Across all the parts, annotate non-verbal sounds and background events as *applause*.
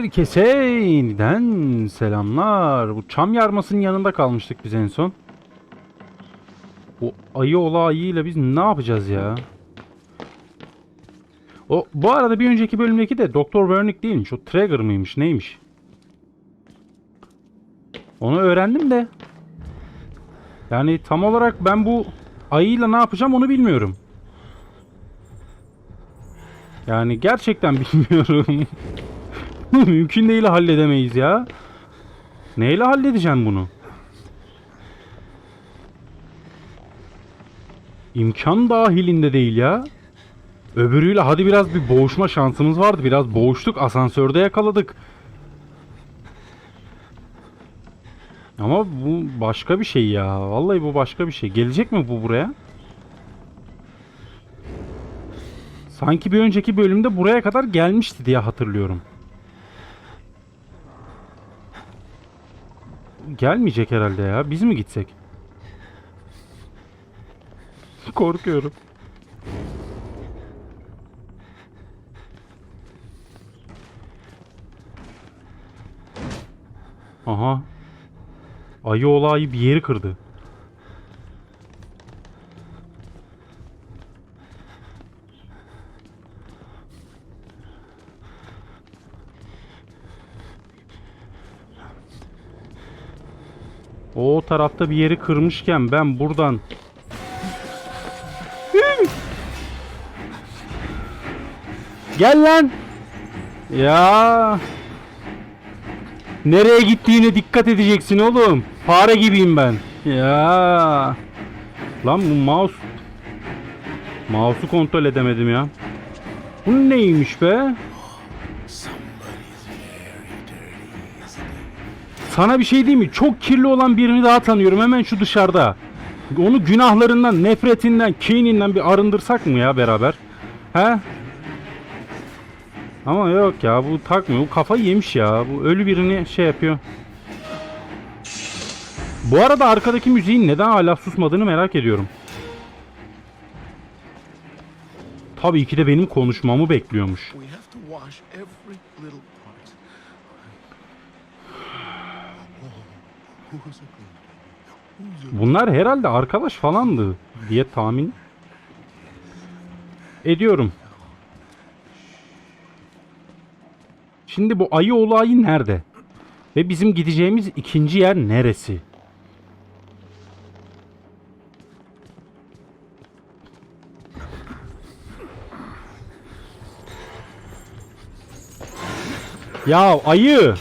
Herkese yeniden selamlar. Bu çam yarmasının yanında kalmıştık biz en son. Bu ayı ola ayıyla biz ne yapacağız ya? O bu arada bir önceki bölümdeki de Doktor Wernick değilmiş. O Traeger mıymış neymiş? Onu öğrendim de. Yani tam olarak ben bu ayıyla ne yapacağım onu bilmiyorum. Yani gerçekten *laughs* bilmiyorum. *laughs* Mümkün değil halledemeyiz ya. Neyle halledeceğim bunu? İmkan dahilinde değil ya. Öbürüyle hadi biraz bir boğuşma şansımız vardı. Biraz boğuştuk. Asansörde yakaladık. Ama bu başka bir şey ya. Vallahi bu başka bir şey. Gelecek mi bu buraya? Sanki bir önceki bölümde buraya kadar gelmişti diye hatırlıyorum. Gelmeyecek herhalde ya. Biz mi gitsek? Korkuyorum. Aha. Ayı olayı bir yeri kırdı. O tarafta bir yeri kırmışken ben buradan Gel lan. Ya. Nereye gittiğine dikkat edeceksin oğlum. Fare gibiyim ben. Ya. Lan bu mouse Mouse'u kontrol edemedim ya. Bu neymiş be? Sana bir şey diyeyim mi? Çok kirli olan birini daha tanıyorum hemen şu dışarıda. Onu günahlarından, nefretinden, kininden bir arındırsak mı ya beraber? He? Ama yok ya bu takmıyor. Bu kafayı yemiş ya. Bu ölü birini şey yapıyor. Bu arada arkadaki müziğin neden hala susmadığını merak ediyorum. Tabii ki de benim konuşmamı bekliyormuş. Bunlar herhalde arkadaş falandı diye tahmin ediyorum. Şimdi bu ayı olayı nerede? Ve bizim gideceğimiz ikinci yer neresi? Ya ayı!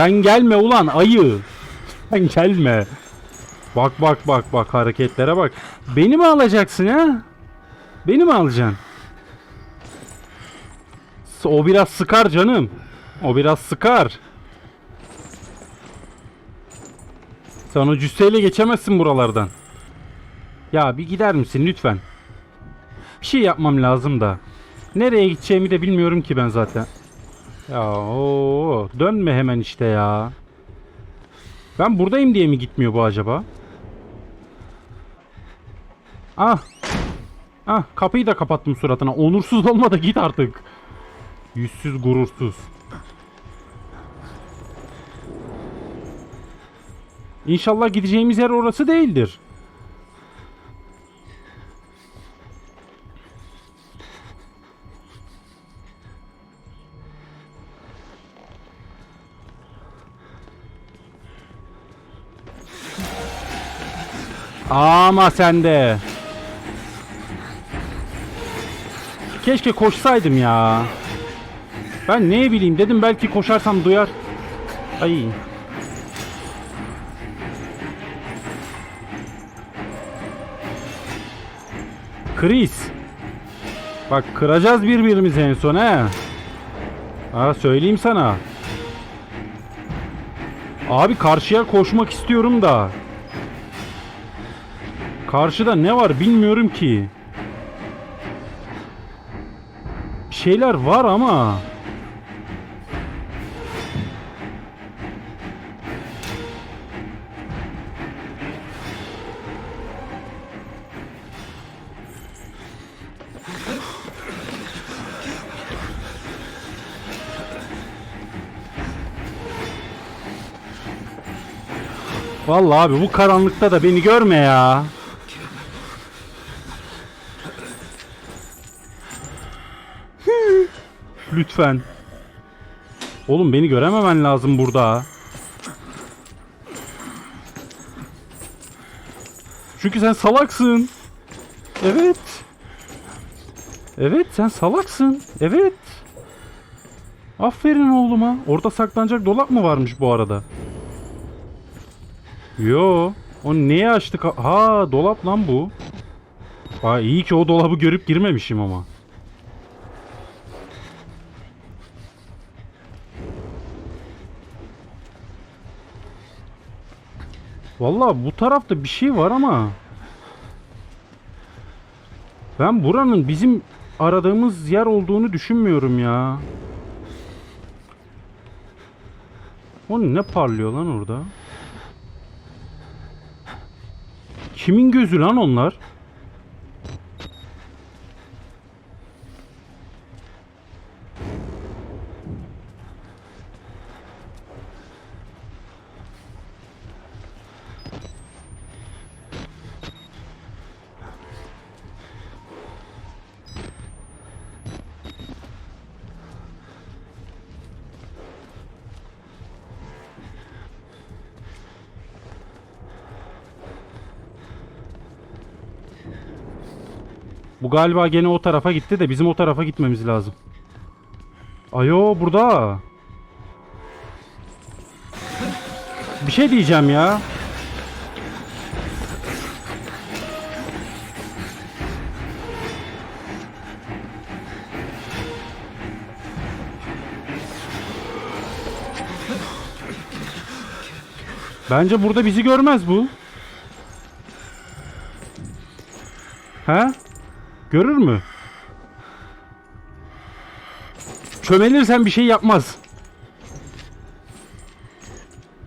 Sen gelme ulan ayı. Sen gelme. Bak bak bak bak hareketlere bak. Beni mi alacaksın ha? Beni mi alacaksın? O biraz sıkar canım. O biraz sıkar. Sen o cüsseyle geçemezsin buralardan. Ya bir gider misin lütfen? Bir şey yapmam lazım da. Nereye gideceğimi de bilmiyorum ki ben zaten. Ya o dönme hemen işte ya. Ben buradayım diye mi gitmiyor bu acaba? Ah. Ah kapıyı da kapattım suratına. Onursuz olma da git artık. Yüzsüz gurursuz. İnşallah gideceğimiz yer orası değildir. Ama sen de. Keşke koşsaydım ya. Ben ne bileyim dedim belki koşarsam duyar. Ay. Chris. Bak kıracağız birbirimizi en son he. Ha söyleyeyim sana. Abi karşıya koşmak istiyorum da. Karşıda ne var bilmiyorum ki. Bir şeyler var ama. Vallahi abi bu karanlıkta da beni görme ya. Lütfen. Oğlum beni görememen lazım burada. Çünkü sen salaksın. Evet. Evet sen salaksın. Evet. Aferin oğluma. Orada saklanacak dolap mı varmış bu arada? Yo. O neye açtık? Ha dolap lan bu. Aa, iyi ki o dolabı görüp girmemişim ama. Vallahi bu tarafta bir şey var ama ben buranın bizim aradığımız yer olduğunu düşünmüyorum ya. O ne parlıyor lan orada? Kimin gözü lan onlar? Bu galiba gene o tarafa gitti de bizim o tarafa gitmemiz lazım. Ayo burada. Bir şey diyeceğim ya. Bence burada bizi görmez bu. He? Görür mü? Çömelirsen bir şey yapmaz.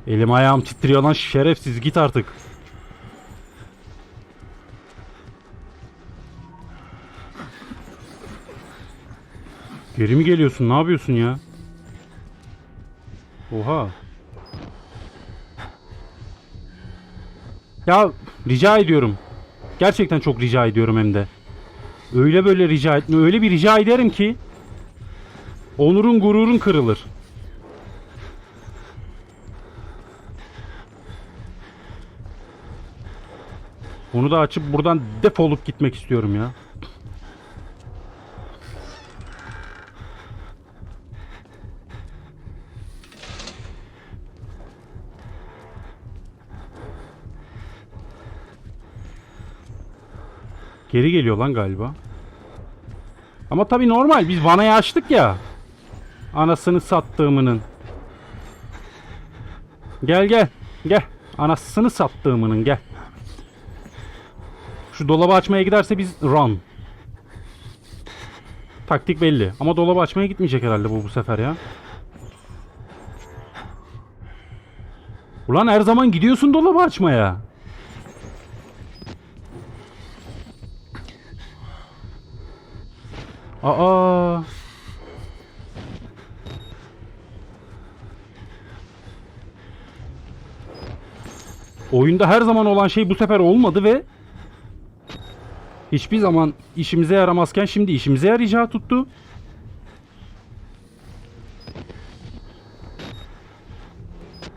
Elim ayağım titriyor lan şerefsiz git artık. Geri mi geliyorsun? Ne yapıyorsun ya? Oha. Ya rica ediyorum. Gerçekten çok rica ediyorum hem de. Öyle böyle rica etme. Öyle bir rica ederim ki onurun gururun kırılır. Bunu da açıp buradan defolup gitmek istiyorum ya. Geri geliyor lan galiba. Ama tabii normal. Biz vanayı açtık ya. Anasını sattığımının. Gel gel. Gel. Anasını sattığımının gel. Şu dolabı açmaya giderse biz run. Taktik belli. Ama dolabı açmaya gitmeyecek herhalde bu bu sefer ya. Ulan her zaman gidiyorsun dolabı açmaya. Aa. Oyunda her zaman olan şey bu sefer olmadı ve hiçbir zaman işimize yaramazken şimdi işimize yarayacağı tuttu.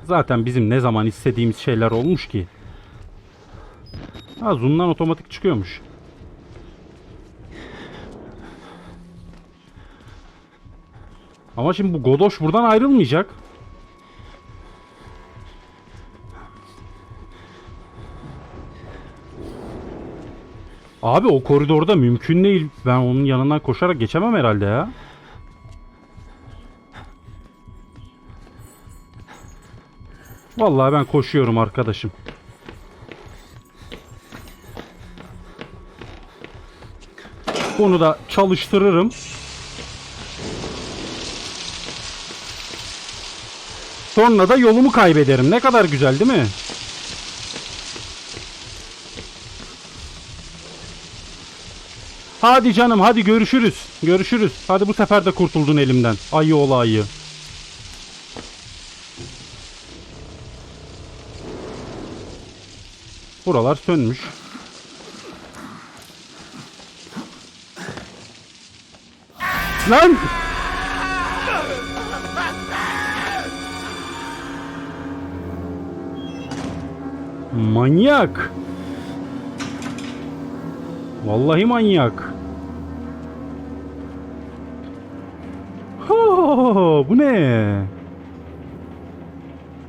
Zaten bizim ne zaman istediğimiz şeyler olmuş ki. Ha zoom'dan otomatik çıkıyormuş. Ama şimdi bu Godoş buradan ayrılmayacak. Abi o koridorda mümkün değil. Ben onun yanından koşarak geçemem herhalde ya. Vallahi ben koşuyorum arkadaşım. Bunu da çalıştırırım. Sonra da yolumu kaybederim. Ne kadar güzel değil mi? Hadi canım hadi görüşürüz. Görüşürüz. Hadi bu sefer de kurtuldun elimden. Ayı ola ayı. Buralar sönmüş. Lan! Manyak. Vallahi manyak. Ha, bu ne?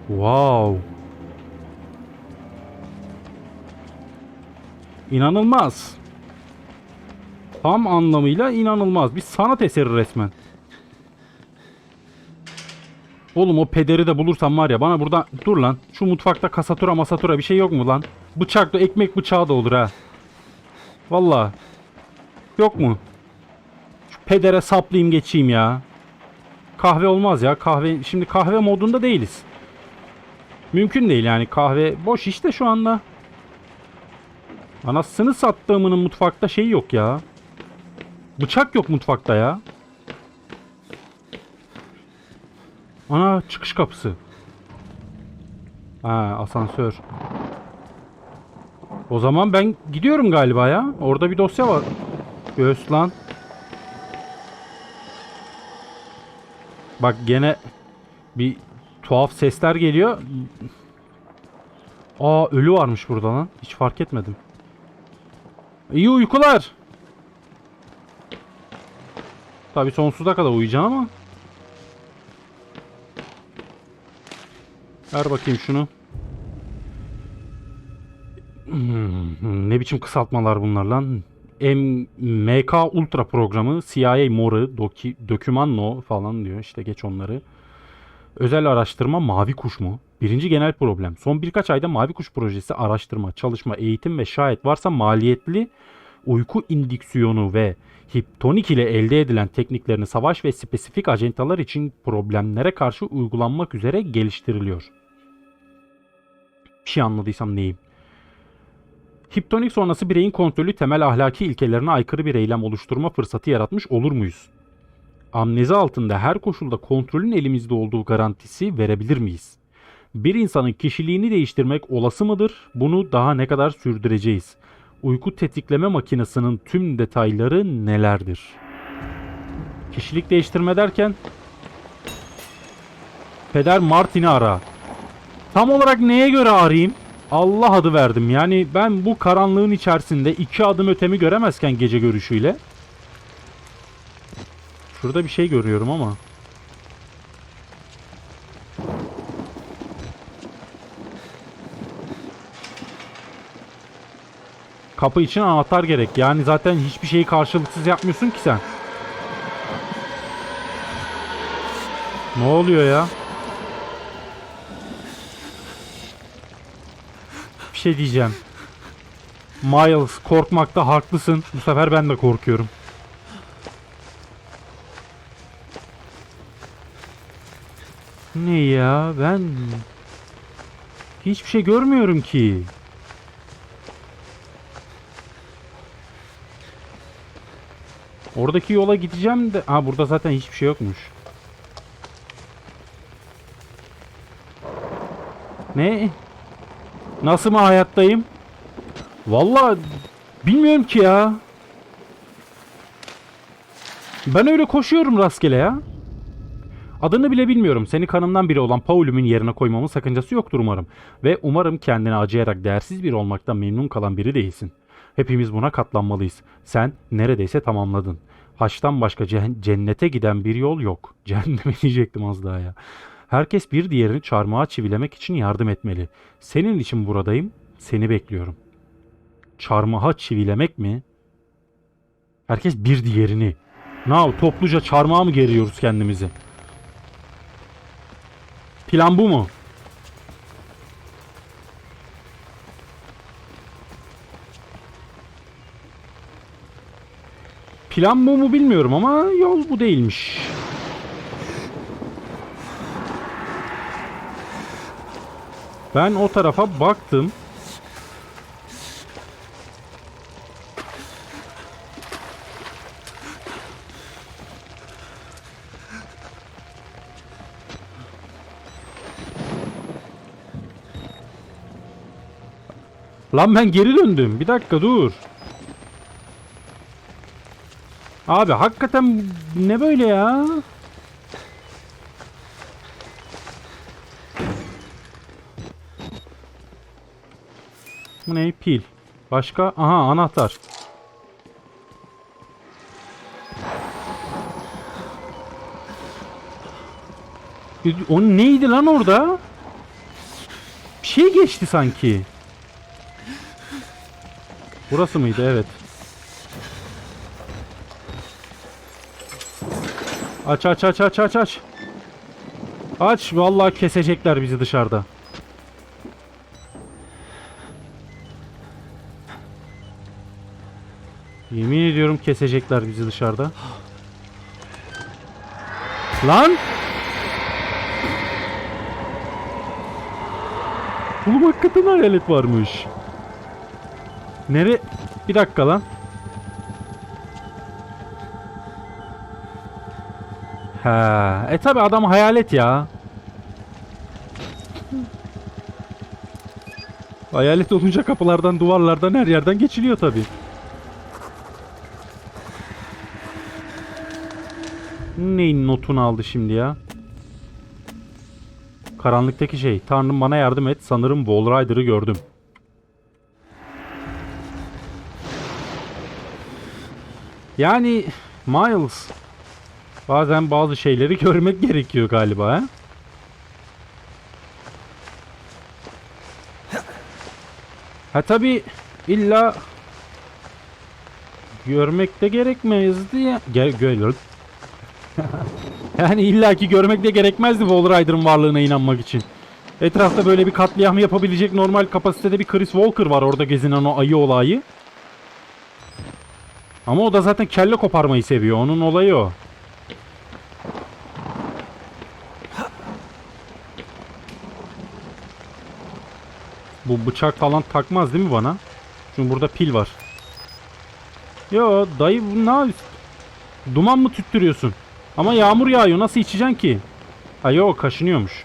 Wow. İnanılmaz. Tam anlamıyla inanılmaz. Bir sanat eseri resmen. Oğlum o pederi de bulursam var ya bana burada dur lan. Şu mutfakta kasatura masatura bir şey yok mu lan? Bıçakla ekmek bıçağı da olur ha. Valla. Yok mu? Şu pedere saplayayım geçeyim ya. Kahve olmaz ya. Kahve şimdi kahve modunda değiliz. Mümkün değil yani kahve boş işte şu anda. Anasını sattığımının mutfakta şey yok ya. Bıçak yok mutfakta ya. Ana çıkış kapısı. Ha asansör. O zaman ben gidiyorum galiba ya. Orada bir dosya var. Göğüs lan. Bak gene bir tuhaf sesler geliyor. Aa ölü varmış burada lan. Hiç fark etmedim. İyi uykular. Tabi sonsuza kadar uyuyacağım ama. Ver bakayım şunu. Hmm, ne biçim kısaltmalar bunlar lan? M MK Ultra programı, CIA Moru, Doki, Dokümanno falan diyor. İşte geç onları. Özel araştırma Mavi Kuş mu? Birinci genel problem. Son birkaç ayda Mavi Kuş projesi araştırma, çalışma, eğitim ve şayet varsa maliyetli uyku indiksiyonu ve hiptonik ile elde edilen tekniklerini savaş ve spesifik ajantalar için problemlere karşı uygulanmak üzere geliştiriliyor. Bir şey anladıysam neyim? Hiptonik sonrası bireyin kontrolü temel ahlaki ilkelerine aykırı bir eylem oluşturma fırsatı yaratmış olur muyuz? Amnezi altında her koşulda kontrolün elimizde olduğu garantisi verebilir miyiz? Bir insanın kişiliğini değiştirmek olası mıdır? Bunu daha ne kadar sürdüreceğiz? Uyku tetikleme makinesinin tüm detayları nelerdir? Kişilik değiştirme derken Peder Martin'i ara. Tam olarak neye göre arayayım? Allah adı verdim. Yani ben bu karanlığın içerisinde iki adım ötemi göremezken gece görüşüyle. Şurada bir şey görüyorum ama. Kapı için anahtar gerek. Yani zaten hiçbir şeyi karşılıksız yapmıyorsun ki sen. Ne oluyor ya? Şey diyeceğim. Miles korkmakta haklısın. Bu sefer ben de korkuyorum. Ne ya ben hiçbir şey görmüyorum ki. Oradaki yola gideceğim de ha burada zaten hiçbir şey yokmuş. Ne? Nasıl mı hayattayım? Vallahi bilmiyorum ki ya. Ben öyle koşuyorum rastgele ya. Adını bile bilmiyorum. Seni kanımdan biri olan Paul'ümün yerine koymamın sakıncası yoktur umarım. Ve umarım kendine acıyarak değersiz bir olmaktan memnun kalan biri değilsin. Hepimiz buna katlanmalıyız. Sen neredeyse tamamladın. Haçtan başka cennete giden bir yol yok. *laughs* Cehenneme diyecektim az daha ya. Herkes bir diğerini çarmıha çivilemek için yardım etmeli. Senin için buradayım. Seni bekliyorum. Çarmıha çivilemek mi? Herkes bir diğerini. Ne topluca çarmıha mı geriyoruz kendimizi? Plan bu mu? Plan bu mu bilmiyorum ama yol bu değilmiş. Ben o tarafa baktım. Lan ben geri döndüm. Bir dakika dur. Abi hakikaten ne böyle ya? Bu ne? Pil. Başka? Aha anahtar. O neydi lan orada? Bir şey geçti sanki. Burası mıydı? Evet. Aç aç aç aç aç aç. Aç vallahi kesecekler bizi dışarıda. Yemin ediyorum kesecekler bizi dışarıda. Lan! Oğlum hakikaten hayalet varmış. Nere? Bir dakika lan. Ha, e tabi adam hayalet ya. Hayalet olunca kapılardan, duvarlardan her yerden geçiliyor tabi. Neyin notunu aldı şimdi ya? Karanlıktaki şey. Tanrım bana yardım et. Sanırım Wall gördüm. Yani Miles bazen bazı şeyleri *laughs* görmek gerekiyor galiba ha? Ha tabi illa görmek de gerekmezdi ya. Gel gör. *laughs* yani illaki görmek de gerekmezdi Wall Rider'ın varlığına inanmak için. Etrafta böyle bir katliam yapabilecek normal kapasitede bir Chris Walker var orada gezinen o ayı olayı. Ama o da zaten kelle koparmayı seviyor. Onun olayı o. Bu bıçak falan takmaz değil mi bana? Çünkü burada pil var. Yo dayı bu ne Duman mı tüttürüyorsun? Ama yağmur yağıyor. Nasıl içeceksin ki? Ha yok kaşınıyormuş.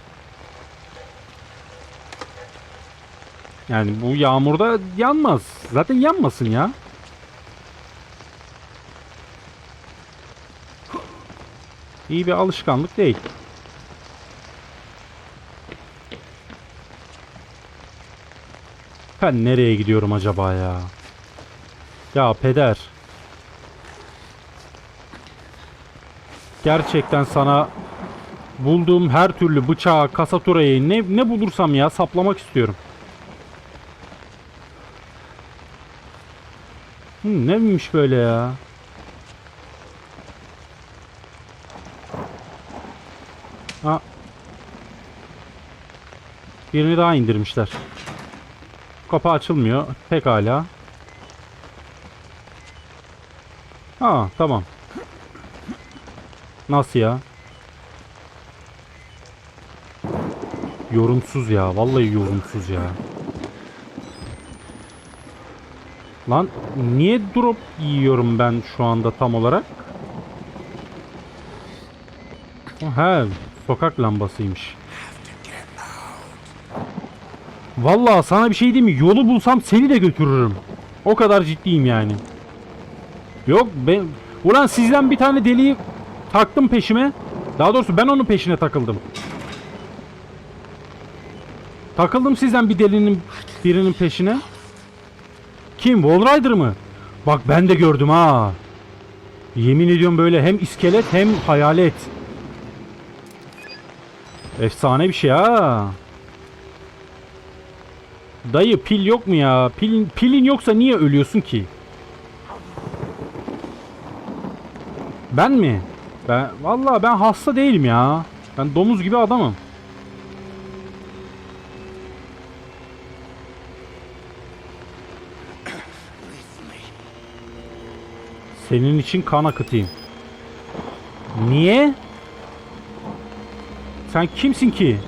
Yani bu yağmurda yanmaz. Zaten yanmasın ya. İyi bir alışkanlık değil. Ben nereye gidiyorum acaba ya? Ya peder. Gerçekten sana bulduğum her türlü bıçağı, kasaturayı ne, ne bulursam ya saplamak istiyorum. Hı, neymiş böyle ya? Ha. Birini daha indirmişler. Kapı açılmıyor. Pekala. Ha tamam. Nasıl ya? Yorumsuz ya. Vallahi yorumsuz ya. Lan niye drop yiyorum ben şu anda tam olarak? He, sokak lambasıymış. Vallahi sana bir şey diyeyim mi? Yolu bulsam seni de götürürüm. O kadar ciddiyim yani. Yok ben ulan sizden bir tane deliği taktım peşime. Daha doğrusu ben onun peşine takıldım. Takıldım sizden bir delinin birinin peşine. Kim? Wall mı? Bak ben de gördüm ha. Yemin ediyorum böyle hem iskelet hem hayalet. Efsane bir şey ha. Dayı pil yok mu ya? Pil, pilin yoksa niye ölüyorsun ki? Ben mi? Ben vallahi ben hasta değilim ya. Ben domuz gibi adamım. Senin için kan akıtayım. Niye? Sen kimsin ki?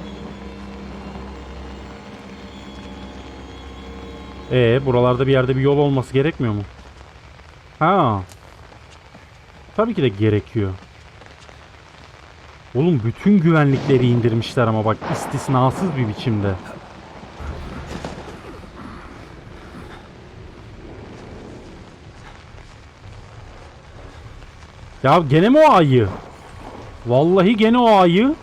Ee, buralarda bir yerde bir yol olması gerekmiyor mu? Ha. Tabii ki de gerekiyor. Oğlum bütün güvenlikleri indirmişler ama bak istisnasız bir biçimde. Ya gene mi o ayı? Vallahi gene o ayı.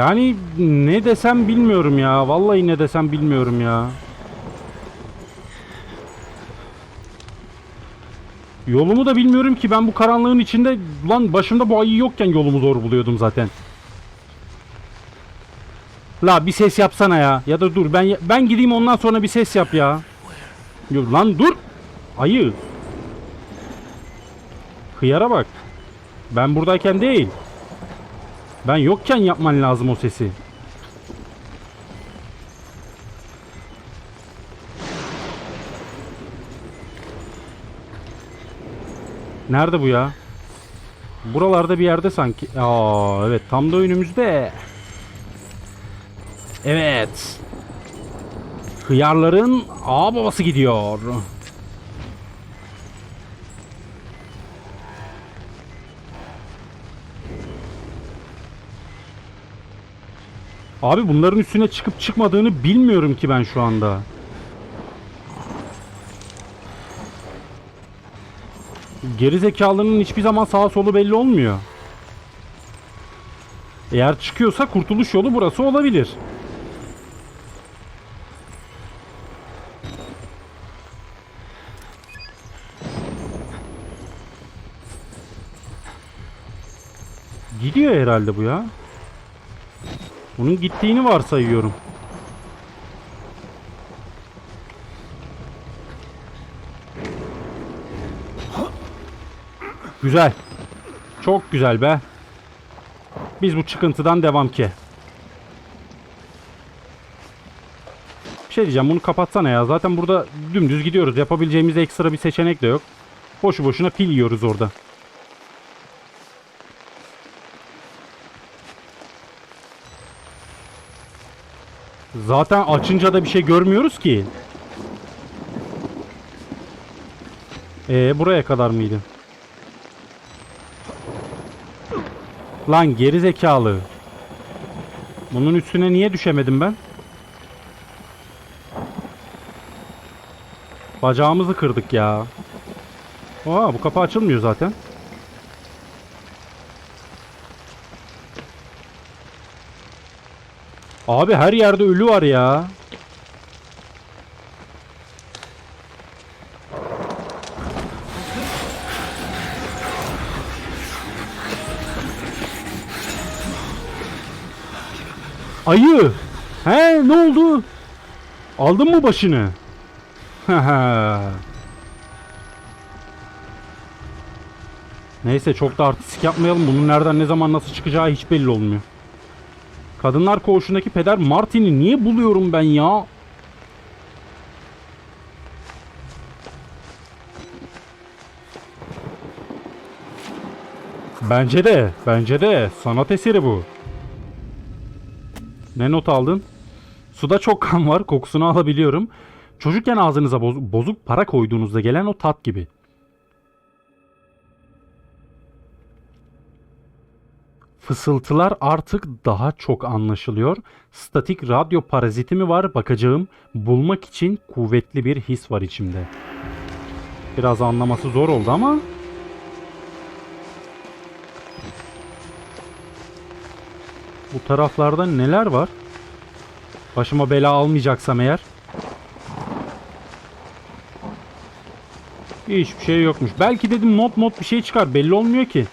Yani ne desem bilmiyorum ya. Vallahi ne desem bilmiyorum ya. Yolumu da bilmiyorum ki ben bu karanlığın içinde lan başımda bu ayı yokken yolumu zor buluyordum zaten. La bir ses yapsana ya. Ya da dur ben ben gideyim ondan sonra bir ses yap ya. Yo, lan dur. Ayı. Hıyara bak. Ben buradayken değil. Ben yokken yapman lazım o sesi. Nerede bu ya? Buralarda bir yerde sanki. Aa evet tam da önümüzde. Evet. Hıyarların ağ babası gidiyor. Abi bunların üstüne çıkıp çıkmadığını bilmiyorum ki ben şu anda. Geri zekalının hiçbir zaman sağa solu belli olmuyor. Eğer çıkıyorsa kurtuluş yolu burası olabilir. Gidiyor herhalde bu ya. Bunun gittiğini varsayıyorum. Güzel. Çok güzel be. Biz bu çıkıntıdan devam ki. Bir şey diyeceğim bunu kapatsana ya. Zaten burada dümdüz gidiyoruz. Yapabileceğimiz ekstra bir seçenek de yok. Boşu boşuna pil yiyoruz orada. Zaten açınca da bir şey görmüyoruz ki. Ee buraya kadar mıydı? Lan geri zekalı. Bunun üstüne niye düşemedim ben? Bacağımızı kırdık ya. Oha bu kapı açılmıyor zaten. Abi her yerde ölü var ya. Ayı. He ne oldu? Aldın mı başını? *laughs* Neyse çok da artistik yapmayalım. Bunun nereden ne zaman nasıl çıkacağı hiç belli olmuyor. Kadınlar koğuşundaki peder Martin'i niye buluyorum ben ya? Bence de, bence de sanat eseri bu. Ne not aldın? Suda çok kan var, kokusunu *laughs* alabiliyorum. Çocukken ağzınıza boz- bozuk para koyduğunuzda gelen o tat gibi. Fısıltılar artık daha çok anlaşılıyor. Statik radyo paraziti mi var bakacağım. Bulmak için kuvvetli bir his var içimde. Biraz anlaması zor oldu ama bu taraflarda neler var? Başıma bela almayacaksam eğer. Hiçbir şey yokmuş. Belki dedim not not bir şey çıkar. Belli olmuyor ki.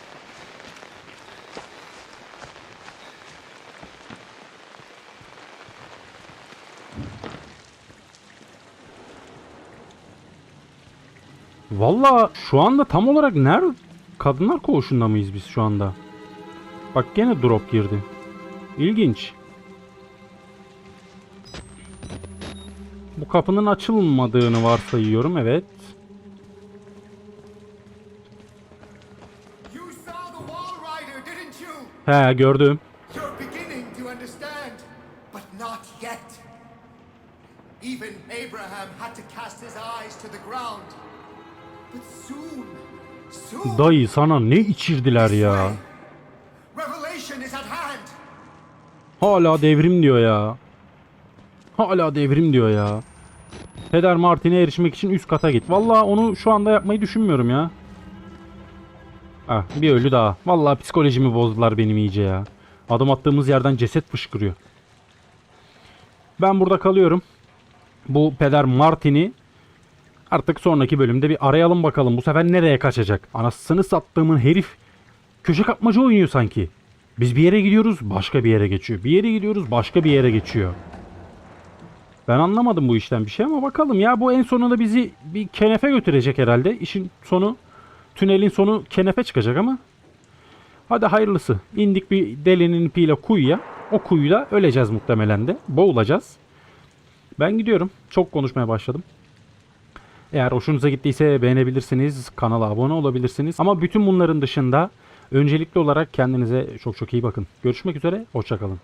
Valla şu anda tam olarak nerede? Kadınlar koğuşunda mıyız biz şu anda? Bak gene drop girdi. İlginç. Bu kapının açılmadığını varsayıyorum evet. He gördüm. Even Abraham had to cast his eyes to the ground Dayı sana ne içirdiler ya? Hala devrim diyor ya. Hala devrim diyor ya. Peder Martin'e erişmek için üst kata git. Vallahi onu şu anda yapmayı düşünmüyorum ya. Ah bir ölü daha. Vallahi psikolojimi bozdular benim iyice ya. Adım attığımız yerden ceset fışkırıyor. Ben burada kalıyorum. Bu Peder Martin'i artık sonraki bölümde bir arayalım bakalım. Bu sefer nereye kaçacak? Anasını sattığımın herif köşe kapmaca oynuyor sanki. Biz bir yere gidiyoruz, başka bir yere geçiyor. Bir yere gidiyoruz, başka bir yere geçiyor. Ben anlamadım bu işten bir şey ama bakalım ya bu en sonunda bizi bir kenefe götürecek herhalde. İşin sonu, tünelin sonu kenefe çıkacak ama. Hadi hayırlısı. İndik bir delinin ipiyle kuyuya. O kuyuda öleceğiz muhtemelen de. Boğulacağız. Ben gidiyorum. Çok konuşmaya başladım. Eğer hoşunuza gittiyse beğenebilirsiniz, kanala abone olabilirsiniz. Ama bütün bunların dışında öncelikli olarak kendinize çok çok iyi bakın. Görüşmek üzere, hoşçakalın.